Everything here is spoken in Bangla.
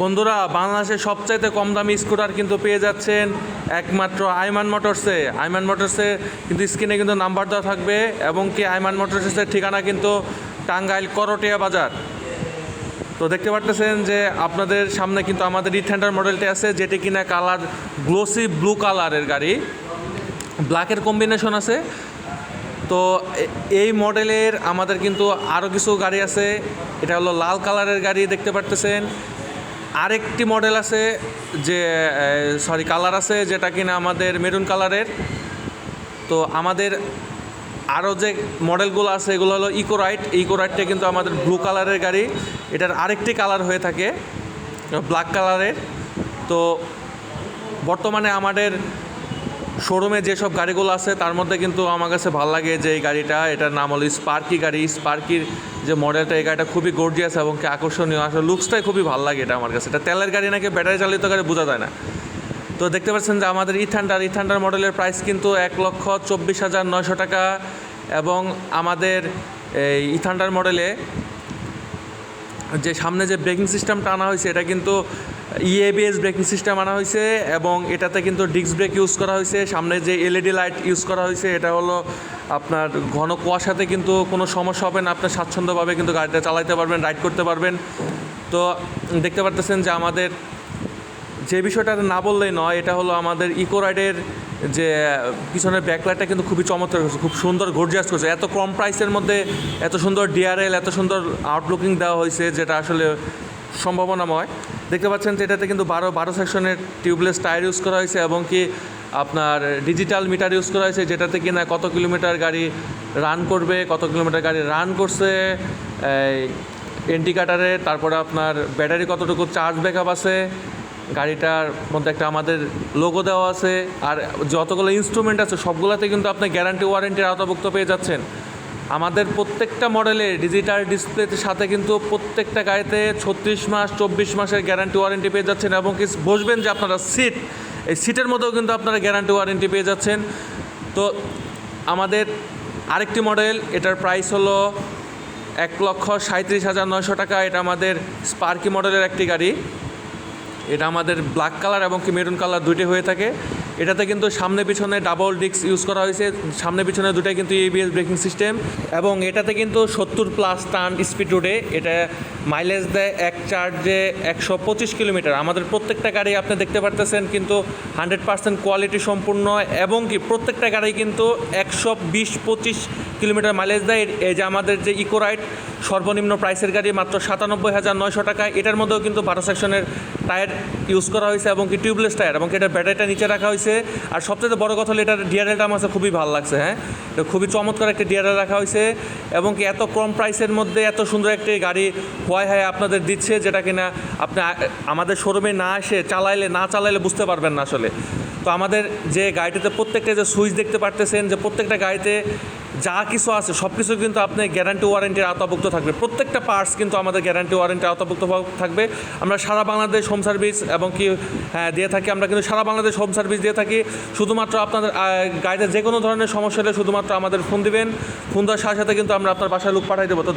বন্ধুরা, বাংলাদেশের সবচাইতে কম দামি স্কুটার কিন্তু পেয়ে যাচ্ছেন একমাত্র আইমান মোটরসে আইমান মোটরসে কিন্তু স্ক্রিনে কিন্তু নাম্বার দেওয়া থাকবে এবং কি আইমান মোটরসের ঠিকানা কিন্তু টাঙ্গাইল করটিয়া বাজার। তো দেখতে পারতেছেন যে আপনাদের সামনে কিন্তু আমাদের ইথেন্ডার মডেলটি আছে, যেটি কিনা কালার গ্লোসি ব্লু কালারের গাড়ি। ব্ল্যাকের কম্বিনেশন আছে। তো এই মডেলের আমাদের কিন্তু আরও কিছু গাড়ি আছে। এটা হলো লাল কালারের গাড়ি দেখতে পারতেছেন। আরেকটি মডেল আছে যে সরি কালার আছে যেটা কিনা আমাদের মেরুন কালারের তো আমাদের আরও যে মডেলগুলো আছে, এগুলো হলো ইকোরাইট ইকোরাইটটা কিন্তু আমাদের ব্লু কালারের গাড়ি। এটার আরেকটি কালার হয়ে থাকে ব্ল্যাক কালারের তো বর্তমানে আমাদের শোরুমে যেসব গাড়িগুলো আছে, তার মধ্যে কিন্তু আমার কাছে ভালো লাগে যে এই গাড়িটা, এটার নাম হলো স্পার্কি গাড়ি। স্পার্কির যে মডেলটা, এই গাড়িটা খুবই গর্জিয়াস এবং কি আকর্ষণীয়। আসলে লুকসটাই খুবই ভালো লাগে এটা আমার কাছে। এটা তেলের গাড়ি নাকি ব্যাটারি চালিত গাড়ি বোঝা যায় না। তো দেখতে পাচ্ছেন যে আমাদের ইথান্ডার ইথান্ডার মডেলের প্রাইস কিন্তু এক লক্ষ চব্বিশ হাজার নয়শো টাকা এবং আমাদের এই ইথান্ডার মডেলে যে সামনে যে ব্রেকিং সিস্টেমটা আনা হয়েছে, এটা কিন্তু ইএবিএস ব্রেকিং সিস্টেম আনা হয়েছে এবং এটাতে কিন্তু ডিস্ক ব্রেক ইউজ করা হয়েছে। সামনে যে এলইডি লাইট ইউজ করা হয়েছে, এটা হলো আপনার ঘন কুয়াশাতে কিন্তু কোনো সমস্যা হবে না। আপনি স্বাচ্ছন্দ্যভাবে কিন্তু গাড়িটা চালাতে পারবেন রাইড করতে পারবেন। তো দেখতে পারতেছেন যে আমাদের যে বিষয়টা না বললেই নয়, এটা হলো আমাদের ইকো রাইডের যে পিছনের ব্যাকলাইটটা কিন্তু খুবই চমৎকার করছে, খুব সুন্দর গর্জিয়াস করছে। এত কম প্রাইসের মধ্যে এত সুন্দর ডিআরএল এত সুন্দর আউটলুকিং দেওয়া হয়েছে, যেটা আসলে সম্ভাবনাময়। দেখতে পাচ্ছেন যে এটাতে কিন্তু বারো বারো সেকশনের টিউবলেস টায়ার ইউজ করা হয়েছে এবং কি আপনার ডিজিটাল মিটার ইউজ করা হয়েছে, যেটাতে কিনা কত কিলোমিটার গাড়ি রান করবে, কত কিলোমিটার গাড়ি রান করছে, এই এন্টিকাটারে তারপরে আপনার ব্যাটারি কতটুকু চার্জ ব্যাকআপ আছে, গাড়িটার মধ্যে একটা আমাদের লোগো দেওয়া আছে, আর যতগুলো ইনস্ট্রুমেন্ট আছে, সবগুলোতে কিন্তু আপনি গ্যারান্টি ওয়ারেন্টির আওতাভুক্ত পেয়ে যাচ্ছেন। আমাদের প্রত্যেকটা মডেলে ডিজিটাল ডিসপ্লের সাথে কিন্তু প্রত্যেকটা গাড়িতে ছত্রিশ মাস, চব্বিশ মাসের গ্যারান্টি ওয়ারেন্টি পেয়ে যাচ্ছেন এবং কি বসবেন যে আপনারা সিট এই সিটের মধ্যেও কিন্তু আপনারা গ্যারান্টি ওয়ারেন্টি পেয়ে যাচ্ছেন। তো আমাদের আরেকটি মডেল, এটার প্রাইস হলো এক লক্ষ সাঁত্রিশ হাজার নয়শো টাকা। এটা আমাদের স্পার্কি মডেলের একটি গাড়ি। এটা আমাদের ব্ল্যাক কালার এবং কি মেরুন কালার দুইটি হয়ে থাকে। এটাতে কিন্তু সামনে পিছনে ডাবল ডিস্ক ইউজ করা হয়েছে। সামনে পিছনে দুটাই কিন্তু এবিএস ব্রেকিং সিস্টেম এবং এটাতে কিন্তু সত্তর প্লাস টান স্পিড রোডে এটা মাইলেজ দেয় এক চার্জে একশো পঁচিশ কিলোমিটার। আমাদের প্রত্যেকটা গাড়ি আপনি দেখতে পারতেছেন কিন্তু হান্ড্রেড পার্সেন্ট কোয়ালিটি সম্পূর্ণ এবং কি প্রত্যেকটা গাড়ি কিন্তু একশো বিশ পঁচিশ কিলোমিটার মাইলেজ দেয়। এই যে আমাদের যে ইকো রাইড সর্বনিম্ন প্রাইসের গাড়ি মাত্র সাতানব্বই হাজার নয়শো টাকা। এটার মধ্যেও কিন্তু বারো সেকশনের টায়ার ইউজ করা হয়েছে এবং কি টিউবলেস টায়ার এবং এটা এটার ব্যাটারিটা নিচে রাখা হয়েছে। আর সবচেয়ে বড় কথা হলো এটার ডিআরএলটা আমার খুবই ভালো লাগছে হ্যাঁ? এটা খুবই চমৎকার একটা ডিআরএল রাখা হয়েছে এবং কি এত কম প্রাইসের মধ্যে এত সুন্দর একটি গাড়ি হোয়াই হাই আপনাদের দিচ্ছে যেটা কিনা আপনি আমাদের শোরুমে না এসে চালাইলে, না চালাইলে বুঝতে পারবেন না আসলে। তো আমাদের যে গাড়িটাতে প্রত্যেকটা যে সুইচ দেখতে পারতেছেন, যে প্রত্যেকটা গাড়িতে যা কিছু আছে সব কিছু কিন্তু আপনি গ্যারান্টি ওয়ারেন্টির আওতাভুক্ত থাকবে। প্রত্যেকটা পার্টস কিন্তু আমাদের গ্যারান্টি ওয়ারেন্টির আওতাভুক্ত থাকবে। আমরা সারা বাংলাদেশ হোম সার্ভিস এবং কি হ্যাঁ দিয়ে থাকি, আমরা কিন্তু সারা বাংলাদেশ হোম সার্ভিস দিয়ে থাকি। শুধুমাত্র আপনাদের গাড়িতে যে কোনো ধরনের সমস্যা হলে শুধুমাত্র আমাদের ফোন দিবেন। ফোন দেওয়ার সাথে সাথে কিন্তু আমরা আপনার বাসায় লোক পাঠাই দেবো। তো